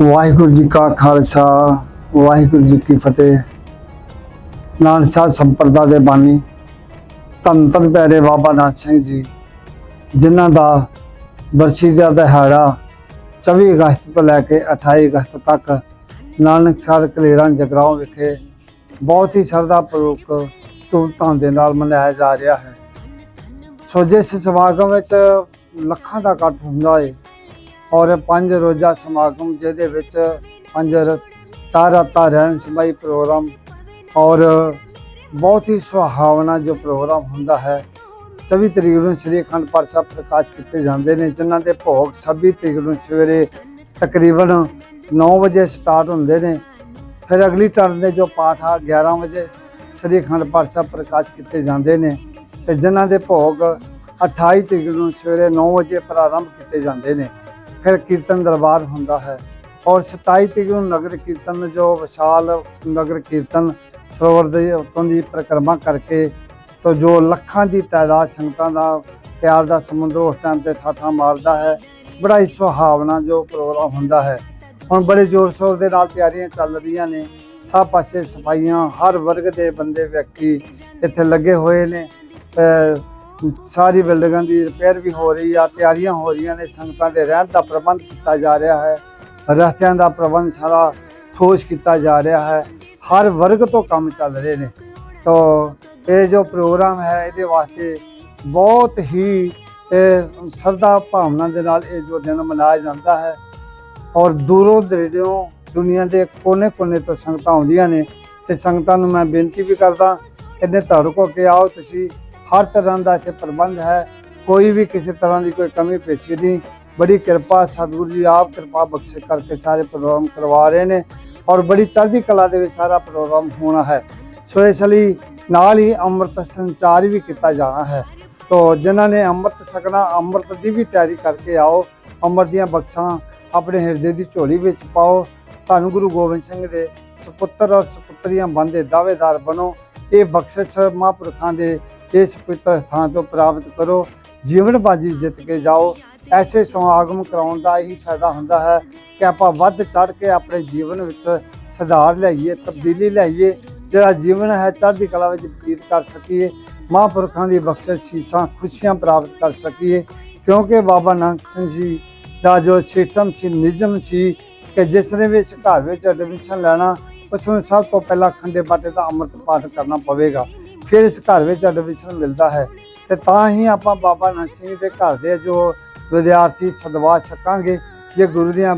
ਵਾਹਿਗੁਰੂ ਜੀ ਕਾ ਖਾਲਸਾ, ਵਾਹਿਗੁਰੂ ਜੀ ਕੀ ਫਤਿਹ। ਨਾਨਸਾ ਸੰਪਰਦਾ ਦੇ ਬਾਨੀ ਧੰਨ ਧੰਨ ਪਿਆਰੇ ਬਾਬਾ ਨਾਨਕ ਸਿੰਘ ਜੀ, ਜਿਨ੍ਹਾਂ ਦਾ ਬਰਸੀ ਦਾ ਦਿਹਾੜਾ 24 ਅਗਸਤ ਤੋਂ ਲੈ ਕੇ 28 ਅਗਸਤ ਤੱਕ ਨਾਨਕਸਰ ਕਲੇਰਾਂ ਜਗਰਾਉਂ ਵਿਖੇ ਬਹੁਤ ਹੀ ਸ਼ਰਧਾ ਪੂਰਵਕ ਧੂਮਧਾਮ ਦੇ ਨਾਲ ਮਨਾਇਆ ਜਾ ਰਿਹਾ ਹੈ। ਸੋ ਜਿਸ ਸਮਾਗਮ ਵਿੱਚ ਲੱਖਾਂ ਦਾ ਇਕੱਠ ਹੁੰਦਾ ਹੈ ਔਰ ਪੰਜ ਰੋਜ਼ਾ ਸਮਾਗਮ ਜਿਹਦੇ ਵਿੱਚ ਪੰਜ ਰ- ਚਾਰ ਰਾਤਾਂ ਰਹਿਣ ਸਮਾਈ ਪ੍ਰੋਗਰਾਮ ਔਰ ਬਹੁਤ ਹੀ ਸੁਹਾਵਣਾ ਜੋ ਪ੍ਰੋਗਰਾਮ ਹੁੰਦਾ ਹੈ। 24 ਤਰੀਕ ਨੂੰ ਸ੍ਰੀ ਅਖੰਡ ਪਾਠ ਸਾਹਿਬ ਪ੍ਰਕਾਸ਼ ਕੀਤੇ ਜਾਂਦੇ ਨੇ, ਜਿਨ੍ਹਾਂ ਦੇ ਭੋਗ 26 ਤਰੀਕ ਨੂੰ ਸਵੇਰੇ ਤਕਰੀਬਨ 9 ਵਜੇ ਸਟਾਰਟ ਹੁੰਦੇ ਨੇ। ਫਿਰ ਅਗਲੀ ਟਰਨ ਦੇ ਜੋ ਪਾਠ ਆ 11 ਵਜੇ ਸ੍ਰੀ ਅਖੰਡ ਪਾਠ ਸਾਹਿਬ ਪ੍ਰਕਾਸ਼ ਕੀਤੇ ਜਾਂਦੇ ਨੇ ਤੇ ਜਿਨ੍ਹਾਂ ਦੇ ਭੋਗ 28 ਤਰੀਕ ਨੂੰ ਸਵੇਰੇ 9 ਵਜੇ ਪ੍ਰਾਰੰਭ ਕੀਤੇ ਜਾਂਦੇ ਨੇ। ਫਿਰ ਕੀਰਤਨ ਦਰਬਾਰ ਹੁੰਦਾ ਹੈ। ਔਰ 27 ਤਰੀਕ ਨੂੰ ਨਗਰ ਕੀਰਤਨ ਜੋ ਵਿਸ਼ਾਲ ਨਗਰ ਕੀਰਤਨ ਸਰੋਵਰ ਦੇ ਉੱਤੋਂ ਦੀ ਪਰਿਕਰਮਾ ਕਰਕੇ ਤੋਂ ਜੋ ਲੱਖਾਂ ਦੀ ਤਾਦਾਦ ਸੰਗਤਾਂ ਦਾ ਪਿਆਰ ਦਾ ਸਮੁੰਦਰ ਉਸ ਟਾਈਮ ਤੇ ਠਾਠਾ ਮਾਰਦਾ ਹੈ ਬੜਾ ਹੀ ਸੁਹਾਵਣਾ ਜੋ ਪ੍ਰੋਗਰਾਮ ਹੁੰਦਾ ਹੈ। ਹੁਣ ਬੜੇ ਜ਼ੋਰ ਸ਼ੋਰ ਦੇ ਨਾਲ ਤਿਆਰੀਆਂ ਚੱਲ ਰਹੀਆਂ ਨੇ। ਸਭ ਪਾਸੇ ਸਫਾਈਆਂ, ਹਰ ਵਰਗ ਦੇ ਬੰਦੇ ਵਿਅਕਤੀ ਇੱਥੇ ਲੱਗੇ ਹੋਏ ਨੇ। ਸਾਰੀ ਬਿਲਡਿੰਗਾਂ ਦੀ ਰਿਪੇਅਰ ਵੀ ਹੋ ਰਹੀ ਆ, ਤਿਆਰੀਆਂ ਹੋ ਰਹੀਆਂ ਨੇ, ਸੰਗਤਾਂ ਦੇ ਰਹਿਣ ਦਾ ਪ੍ਰਬੰਧ ਕੀਤਾ ਜਾ ਰਿਹਾ ਹੈ। ਰਸਤਿਆਂ ਦਾ ਪ੍ਰਬੰਧ ਸਾਰਾ ਠੋਸ ਕੀਤਾ ਜਾ ਰਿਹਾ ਹੈ। ਹਰ ਵਰਗ ਤੋਂ ਕੰਮ ਚੱਲ ਰਹੇ ਨੇ। ਤਾਂ ਇਹ ਜੋ ਪ੍ਰੋਗਰਾਮ ਹੈ, ਇਹਦੇ ਵਾਸਤੇ ਬਹੁਤ ਹੀ ਇਹ ਸਰਦਾ ਭਾਵਨਾ ਦੇ ਨਾਲ ਇਹ ਜੋ ਦਿਨ ਮਨਾਇਆ ਜਾਂਦਾ ਹੈ। ਔਰ ਦੂਰੋਂ ਦਰੇਡੋਂ ਦੁਨੀਆ ਦੇ ਕੋਨੇ-ਕੋਨੇ ਤੋਂ ਸੰਗਤਾਂ ਆਉਂਦੀਆਂ ਨੇ। ਤੇ ਸੰਗਤਾਂ ਨੂੰ ਮੈਂ ਬੇਨਤੀ ਵੀ ਕਰਦਾ, ਇਹਨੇ ਧੜ ਕੋ ਕੇ ਆਓ ਤੁਸੀਂ ਹਰ ਤਰ੍ਹਾਂ ਦਾ ਇੱਥੇ ਪ੍ਰਬੰਧ ਹੈ। ਕੋਈ ਵੀ ਕਿਸੇ ਤਰ੍ਹਾਂ ਦੀ ਕੋਈ ਕਮੀ, ਪੇਸ਼ੀ ਨਹੀਂ। ਬੜੀ ਕਿਰਪਾ ਸਤਿਗੁਰੂ ਜੀ ਆਪ ਕਿਰਪਾ ਬਖਸ਼ੇ ਕਰਕੇ ਸਾਰੇ ਪ੍ਰੋਗਰਾਮ ਕਰਵਾ ਰਹੇ ਨੇ ਔਰ ਬੜੀ ਚੜ੍ਹਦੀ ਕਲਾ ਦੇ ਵਿੱਚ ਸਾਰਾ ਪ੍ਰੋਗਰਾਮ ਹੋਣਾ ਹੈ। ਸੋ ਇਸ ਲਈ ਨਾਲ ਹੀ ਅੰਮ੍ਰਿਤ ਸੰਚਾਰ ਵੀ ਕੀਤਾ ਜਾਣਾ ਹੈ। ਤੋ ਜਿਨ੍ਹਾਂ ਨੇ ਅੰਮ੍ਰਿਤ ਸਕਣਾ ਅੰਮ੍ਰਿਤ ਦੀ ਵੀ ਤਿਆਰੀ ਕਰਕੇ ਆਓ। ਅੰਮ੍ਰਿਤ ਦੀਆਂ ਬਖਸ਼ਾਂ ਆਪਣੇ ਹਿਰਦੇ ਦੀ ਝੋਲੀ ਵਿੱਚ ਪਾਓ। ਤੁਹਾਨੂੰ ਗੁਰੂ ਗੋਬਿੰਦ ਸਿੰਘ ਦੇ ਸੁਪੁੱਤਰ ਔਰ ਸੁਪੁੱਤਰੀਆਂ ਬੰਦੇ ਦਾਅਵੇਦਾਰ ਬਣੋ। ਇਹ ਬਖਸ਼ਿਸ਼ ਮਹਾਂਪੁਰਖਾਂ ਦੇ ਇਸ ਪਵਿੱਤਰ ਥਾਂ ਤੋਂ ਪ੍ਰਾਪਤ ਕਰੋ। ਜੀਵਨ ਬਾਜੀ ਜਿੱਤ ਕੇ ਜਾਓ। ਐਸੇ ਸਮਾਗਮ ਕਰਾਉਣ ਦਾ ਹੀ ਫਾਇਦਾ ਹੁੰਦਾ ਹੈ ਕਿ ਆਪਾਂ ਵੱਧ ਚੜ ਕੇ ਆਪਣੇ ਜੀਵਨ ਵਿੱਚ ਸੁਧਾਰ ਲਿਆਈਏ, ਤਬਦੀਲੀ ਲਿਆਈਏ, ਜਿਹੜਾ ਜੀਵਨ ਹੈ, ਚੜ੍ਹਦੀ ਕਲਾ ਵਿੱਚ ਬਤੀਤ ਕਰ ਸਕੀਏ। ਮਹਾਂਪੁਰਖਾਂ ਦੀ ਬਖਸ਼ਿਸ਼ ਸੀਸਾਂ ਖੁਸ਼ੀਆਂ ਪ੍ਰਾਪਤ ਕਰ ਸਕੀਏ। ਕਿਉਂਕਿ ਬਾਬਾ ਨਾਨਕ ਸਿੰਘ ਜੀ ਦਾ ਜੋ ਸਿਸਟਮ ਸੀ, ਨਿਯਮ ਸੀ ਕਿ ਜਿਸ ਨੇ ਵੀ ਘਰ ਵਿੱਚ ਐਡਮਿਸ਼ਨ ਲੈਣਾ ਉਸ ਨੂੰ ਸਭ ਤੋਂ ਪਹਿਲਾਂ ਖੰਡੇ ਬਾਟੇ ਦਾ ਅੰਮ੍ਰਿਤ ਪਾਠ ਕਰਨਾ ਪਵੇਗਾ। ਫਿਰ ਇਸ ਘਰ ਵਿੱਚ ਐਡਮਿਸ਼ਨ ਮਿਲਦਾ ਹੈ। ਤੇ ਤਾਂ ਹੀ ਆਪਾਂ ਬਾਬਾ ਨਾਨਕ ਸਿੰਘ ਦੇ ਘਰ ਦੇ ਜੋ ਵਿਦਿਆਰਥੀ ਸਦਵਾ ਸਕਾਂਗੇ ਜੇ ਗੁਰੂ ਦੀਆਂ